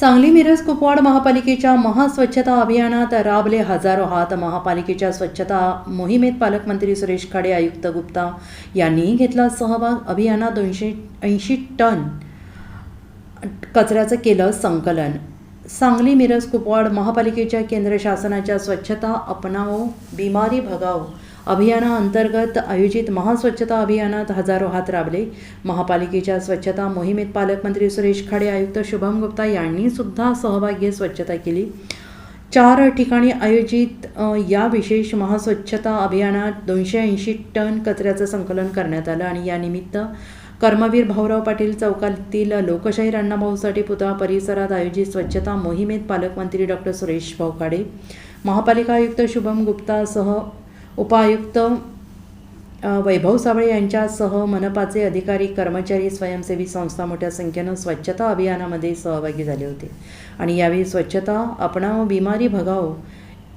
सांगली मिरज कुपवाड महापालिकेच्या महास्वच्छता अभियानात राबले हजारो हात. महापालिकेच्या स्वच्छता मोहिमेत पालकमंत्री सुरेश खाडे आयुक्त गुप्ता यांनीही घेतला सहभाग. अभियानात दोनशे ऐंशी टन कचऱ्याचं केलं संकलन. सांगली मिरज कुपवाड महापालिकेच्या केंद्र शासनाच्या स्वच्छता अपनाओ बिमारी भगाओ अभियानाअंतर्गत आयोजित महास्वच्छता अभियानात हजारो हात राबले. महापालिकेच्या स्वच्छता मोहिमेत पालकमंत्री सुरेश खाडे आयुक्त शुभम गुप्ता यांनी सुद्धा सहभाग घेत स्वच्छता केली. चार ठिकाणी आयोजित या विशेष महास्वच्छता अभियानात दोनशे ऐंशी टन कचऱ्याचं संकलन करण्यात आलं आणि यानिमित्त कर्मवीर भाऊराव पाटील चौकातील लोकशाहीर अण्णाभाऊ साठे पुतळा परिसरात आयोजित स्वच्छता मोहिमेत पालकमंत्री डॉक्टर सुरेश भाऊखाडे महापालिका आयुक्त शुभम गुप्तासह उपायुक्त वैभव साबळे यांच्यासह मनपाचे अधिकारी कर्मचारी स्वयंसेवी संस्था मोठ्या संख्येनं स्वच्छता अभियानामध्ये सहभागी झाले होते. आणि यावेळी स्वच्छता अपनाव बिमारी भगाव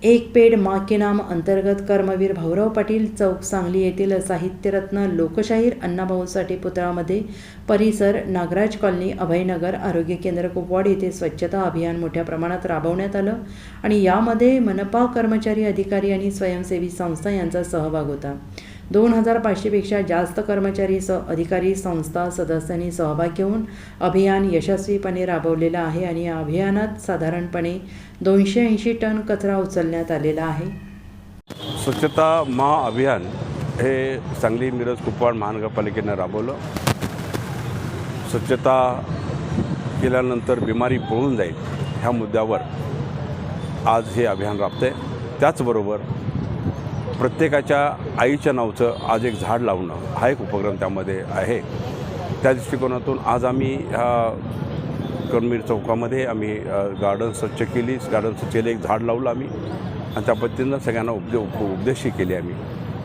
एक पेड मा के नाम अंतर्गत कर्मवीर भाऊराव पाटील चौक सांगली येथील साहित्यरत्न लोकशाहीर अण्णाभाऊ साठे पुतळामध्ये परिसर नागराज कॉलनी अभयनगर आरोग्य केंद्र कुपवाड येथे स्वच्छता अभियान मोठ्या प्रमाणात राबवण्यात आलं आणि यामध्ये मनपा कर्मचारी अधिकारी आणि स्वयंसेवी संस्था यांचा सहभाग होता. दोन हजार पाचशेपेक्षा जास्त कर्मचारी स अधिकारी संस्था सदस्यांनी सहभाग घेऊन अभियान यशस्वीपणे राबवलेलं आहे आणि या अभियानात साधारणपणे दोनशे ऐंशी टन कचरा उचलण्यात आलेला आहे. स्वच्छता महाअभियान हे सांगली मिरज कुपवाड महानगरपालिकेनं राबवलं. स्वच्छता केल्यानंतर बिमारी पळून जाईल ह्या मुद्द्यावर आज हे अभियान राबतं आहे त्याचबरोबर प्रत्येकाच्या आईच्या नावचं आज एक झाड लावणं हा एक उपक्रम त्यामध्ये आहे. त्या दृष्टिकोनातून आज आम्ही ह्या कणमीर चौकामध्ये आम्ही गार्डन स्वच्छ केली. गार्डन स्वच्छ केले एक झाड लावलं आम्ही. आणि त्या पद्धतीनं सगळ्यांना उपदे उप उपदेशही केली आम्ही.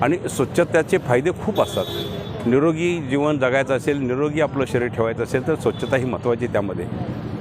आणि स्वच्छतेचे फायदे खूप असतात. निरोगी जीवन जगायचं असेल निरोगी आपलं शरीर ठेवायचं असेल तर स्वच्छता ही महत्त्वाची त्यामध्ये.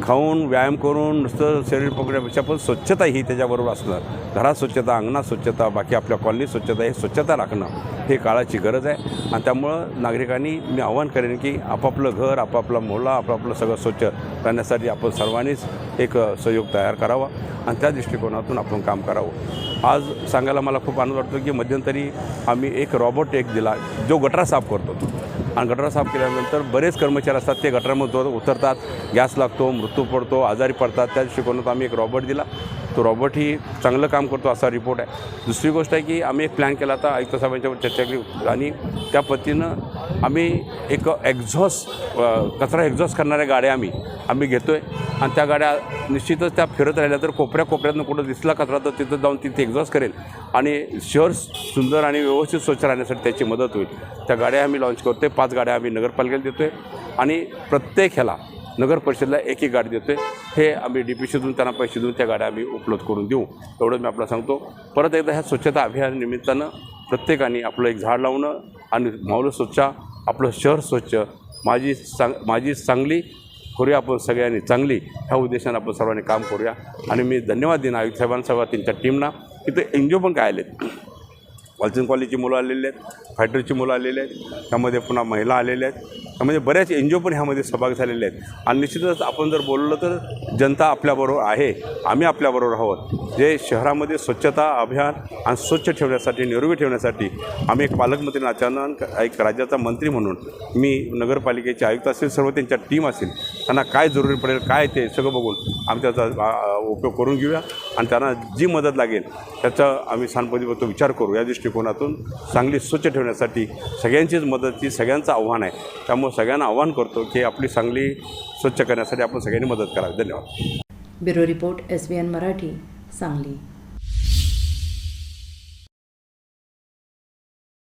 खाऊन व्यायाम करून नुसतं शरीर पकडण्यापेक्षा पण स्वच्छता ही त्याच्याबरोबर असणार. घरात स्वच्छता अंगणात स्वच्छता बाकी आपल्या कॉलनीत स्वच्छता हे स्वच्छता राखणं हे काळाची गरज आहे. आणि त्यामुळं नागरिकांनी मी आवाहन करेन की आपापलं घर आपापला मोहला आपापलं सगळं स्वच्छ राहण्यासाठी आपण सर्वांनीच एक सहयोग तयार करावा. आणि त्या दृष्टिकोनातून आपण काम करावं. आज सांगायला मला खूप आनंद वाटतो की मध्यंतरी आम्ही एक रॉबोट एक दिला जो गटरा साफ करतो. आणि गटार साफ केल्यानंतर बरेच कर्मचारी असतात ते गटारामध्ये उतरतात. गॅस लागतो मृत्यू पडतो आजारी पडतात. त्या दृष्टिकोनात आम्ही एक रॉबोट दिला. तो रॉबोट ही चांगलं काम करतो असा रिपोर्ट आहे. दुसरी गोष्ट आहे की आम्ही एक प्लॅन केला होता आयुक्त साहेबांच्यावर चर्चा केली आणि त्या पद्धतीनं आम्ही एक एक्झॉस्ट कचरा एक्झॉस्ट करणाऱ्या गाड्या आम्ही आम्ही घेतो आहे आणि त्या गाड्या निश्चितच त्या फिरत राहिल्या तर कोपऱ्या कोपऱ्यातनं कुठं दिसला कचरा तर तिथं जाऊन तिथे एक्झॉस्ट करेल. आणि शहर सुंदर आणि व्यवस्थित स्वच्छ राहण्यासाठी त्याची मदत होईल. त्या गाड्या आम्ही लॉन्च करतो आहे पाच गाड्या आम्ही नगरपालिकेला देतो आहे आणि प्रत्येक ह्याला नगर परिषदेला एक एक गाडी देतो आहे हे आम्ही डी पी सीतून त्यांना पैसे देऊन त्या गाड्या आम्ही उपलब्ध करून देऊ. एवढं मी आपल्याला सांगतो. परत एकदा ह्या स्वच्छता अभियान निमित्तानं प्रत्येकाने आपलं एक झाड लावणं आणि माऊलं स्वच्छ आपलं शहर स्वच्छ. माझी सांग माझी चांगली करूया आपण सगळ्यांनी चांगली. ह्या उद्देशाने आपण सर्वांनी काम करूया. आणि मी धन्यवाद देईन आयुक्त साहेबांसह त्यांच्या टीमना इथे एन जी ओ पण काय आलेत? वालचंद कॉलेजची मुलं आलेली आहेत फायटरची मुलं आलेली आहेत त्यामध्ये पुन्हा महिला आलेल्या आहेत. त्यामध्ये बऱ्याच एन जी ओ पण ह्यामध्ये सहभाग झालेले आहेत. आणि निश्चितच आपण जर बोललं तर जनता आपल्याबरोबर आहे. आम्ही आपल्याबरोबर आहोत. जे शहरामध्ये स्वच्छता अभियान आणि स्वच्छ ठेवण्यासाठी निरोगी ठेवण्यासाठी आम्ही एक पालकमंत्री अचानक एक राज्याचा मंत्री म्हणून मी नगरपालिकेचे आयुक्त असेल सर्व त्यांच्या टीम असेल त्यांना काय जरुरी पडेल काय ते सगळं बघून आम्ही त्याचा उपयोग करून घेऊया. आणि त्यांना जी मदत लागेल त्याचा आम्ही सांगपतीबद्ध विचार करू. या दृष्टिकोनातून चांगली स्वच्छ ठेवण्यासाठी सगळ्यांचीच मदतची सगळ्यांचं आव्हान आहे. त्यामुळे सगळ्यांना आव्हान करतो की आपली सांगली स्वच्छ करण्यासाठी आपण सगळ्यांनी मदत करावी. धन्यवाद. Bureau report S B N Marathi Sangli.